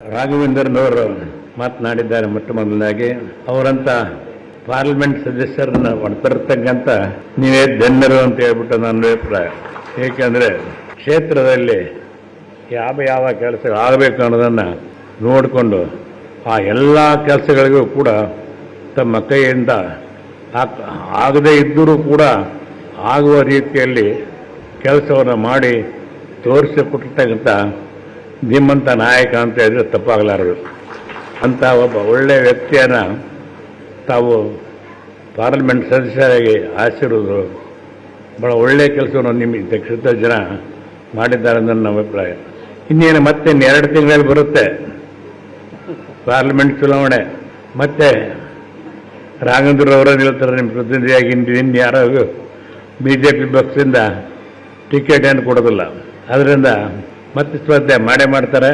ರಾಘವೇಂದ್ರನವರು ಮಾತನಾಡಿದ್ದಾರೆ ಮೊಟ್ಟ ಮೊದಲಾಗಿ ಅವರಂತ ಪಾರ್ಲಿಮೆಂಟ್ ಸದಸ್ಯರನ್ನ ಹೊಡ್ತಿರ್ತಕ್ಕಂಥ ನೀವೇ ಧನ್ಯರು ಅಂತ ಹೇಳ್ಬಿಟ್ಟು ನನ್ನ ಅಭಿಪ್ರಾಯ. ಏಕೆಂದರೆ ಕ್ಷೇತ್ರದಲ್ಲಿ ಯಾವ ಯಾವ ಕೆಲಸಗಳು ಆಗಬೇಕು ಅನ್ನೋದನ್ನು ನೋಡಿಕೊಂಡು ಆ ಎಲ್ಲ ಕೆಲಸಗಳಿಗೂ ಕೂಡ ತಮ್ಮ ಕೈಯಿಂದ ಆಗದೇ ಇದ್ದರೂ ಕೂಡ ಆಗುವ ರೀತಿಯಲ್ಲಿ ಕೆಲಸವನ್ನು ಮಾಡಿ ತೋರಿಸಿಕೊಟ್ಟಿರ್ತಕ್ಕಂಥ ನಿಮ್ಮಂಥ ನಾಯಕ ಅಂತ ಹೇಳಿದ್ರೆ ತಪ್ಪಾಗಲಾರದು. ಅಂಥ ಒಬ್ಬ ಒಳ್ಳೆಯ ವ್ಯಕ್ತಿಯನ್ನು ತಾವು ಪಾರ್ಲಿಮೆಂಟ್ ಸದಸ್ಯರಾಗಿ ಆರಿಸಿರೋದು ಭಾಳ ಒಳ್ಳೆಯ ಕೆಲಸವನ್ನು ನಿಮ್ಮ ಕ್ಷೇತ್ರ ಜನ ಮಾಡಿದ್ದಾರೆ ನನ್ನ ಅಭಿಪ್ರಾಯ. ಇನ್ನೇನು ಮತ್ತೆ ಎರಡು ತಿಂಗಳಲ್ಲಿ ಬರುತ್ತೆ ಪಾರ್ಲಿಮೆಂಟ್ ಚುನಾವಣೆ. ಮತ್ತೆ ರಾಘವೇಂದ್ರ ಅವರು ನಿಲ್ತಾರೆ ನಿಮ್ಮ ಪ್ರತಿನಿಧಿಯಾಗಿ ಇನ್ನು ಯಾರೋ ಬಿ ಜೆ ಪಿ ಪಕ್ಷದಿಂದ ಟಿಕೆಟ್ ಏನು ಕೊಡೋದಿಲ್ಲ. ಅದರಿಂದ ಮತ್ತೆ ಸ್ಪರ್ಧೆ ಮಾಡೇ ಮಾಡ್ತಾರೆ.